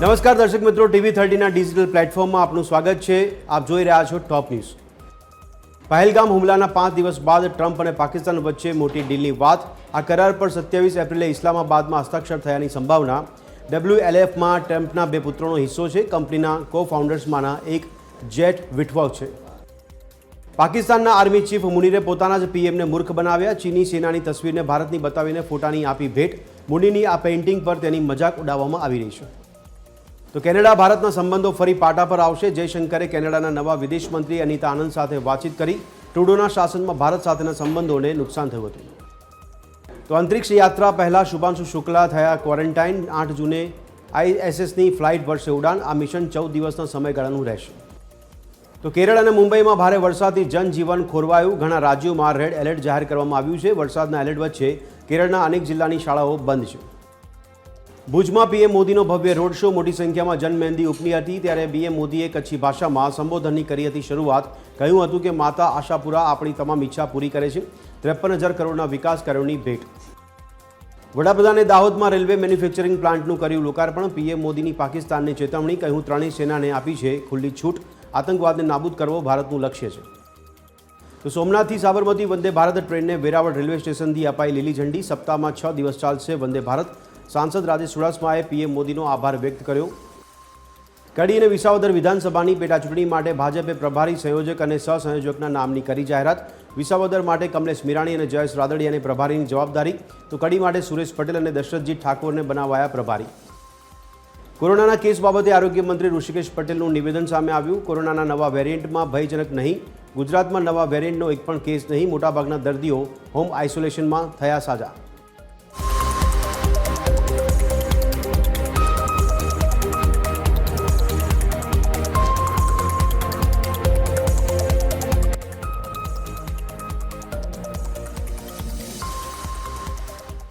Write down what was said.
નમસ્કાર દર્શક મિત્રો, ટીવી થર્ટીના ડિજિટલ પ્લેટફોર્મમાં આપનું સ્વાગત છે. આપ જોઈ રહ્યા છો ટોપ ન્યૂઝ. પહેલગામ હુમલાના પાંચ દિવસ બાદ ટ્રમ્પ અને પાકિસ્તાન વચ્ચે મોટી ડીલની વાત. આ કરાર પર સત્યાવીસ એપ્રિલે ઇસ્લામાબાદમાં હસ્તાક્ષર થયાની સંભાવના. ડબલ્યુએલએફમાં ટ્રમ્પના બે પુત્રોનો હિસ્સો છે. કંપનીના કો ફાઉન્ડર્સમાંના એક જેટ વિઠવાવ છે. પાકિસ્તાનના આર્મી ચીફ મુનીરે પોતાના જ પીએમને મૂર્ખ બનાવ્યા. ચીની સેનાની તસવીરને ભારતની બતાવીને ફોટાની આપી ભેટ. મુનીની આ પેઇન્ટિંગ પર તેની મજાક ઉડાવવામાં આવી રહી છે. તો કેનેડા ભારતના સંબંધો ફરી પાટા પર આવશે. જયશંકરે કેનેડાના નવા વિદેશ મંત્રી અનિતા આનંદ સાથે વાતચીત કરી. ટ્રુડોના શાસનમાં ભારત સાથેના સંબંધોને નુકસાન થયું હતું. તો અંતરિક્ષ યાત્રા પહેલાં શુભાંશુ શુક્લા થયા ક્વોરન્ટાઇન, આઠ જૂને આઈએસએસની ફ્લાઇટ વર્ષે ઉડાન. આ મિશન ચૌદ દિવસના સમયગાળાનું રહેશે. તો કેરળ અને મુંબઈમાં ભારે વરસાદથી જનજીવન ખોરવાયું. ઘણા રાજ્યોમાં રેડ એલર્ટ જાહેર કરવામાં આવ્યું છે. વરસાદના એલર્ટ વચ્ચે કેરળના અનેક જિલ્લાની શાળાઓ બંધ છે. ભુજમાં પીએમ મોદીનો ભવ્ય રોડ શો. મોટી સંખ્યામાં જનમેંદી ઉપની હતી. ત્યારે પીએમ મોદીએ કચ્છી ભાષામાં સંબોધનની કરી હતી શરૂઆત. કહ્યું હતું કે માતા આશાપુરા આપણી તમામ ઈચ્છા પૂરી કરે છે. ત્રેપન હજાર કરોડના વિકાસ કાર્યોની ભેટ. વડાપ્રધાને દાહોદમાં રેલવે મેન્યુફેક્ચરિંગ પ્લાન્ટનું કર્યું લોકાર્પણ. પીએમ મોદીની પાકિસ્તાનને ચેતવણી કહ્યું, ત્રણેય સેનાને આપી છે ખુલ્લી છૂટ. આતંકવાદને નાબૂદ કરવો ભારતનું લક્ષ્ય છે. તો સોમનાથથી સાબરમતી વંદે ભારત ટ્રેનને વેરાવળ રેલવે સ્ટેશનથી અપાઈ લીલી ઝંડી. સપ્તાહમાં છ દિવસ ચાલશે વંદે ભારત. સાંસદ રાજેશ ચુડાસમાએ પીએમ મોદીનો આભાર વ્યક્ત કર્યો. કડી અને વિસાવદર વિધાનસભાની પેટા ચૂંટણી માટે ભાજપે પ્રભારી સંયોજક અને સહસંયોજકના નામની કરી જાહેરાત. વિસાવદર માટે કમલેશ મીરાણી અને જયેશ રાદડિયાને પ્રભારીની જવાબદારી. તો કડી માટે સુરેશ પટેલ અને દશરથજી ઠાકોરને બનાવાયા પ્રભારી. કોરોનાના કેસ બાબતે આરોગ્ય મંત્રી ઋષિકેશ પટેલનું નિવેદન સામે આવ્યું. કોરોનાના નવા વેરિયન્ટમાં ભયજનક નહીં. ગુજરાતમાં નવા વેરિયન્ટનો એક પણ કેસ નહીં. મોટાભાગના દર્દીઓ હોમ આઇસોલેશનમાં થયા સાજા.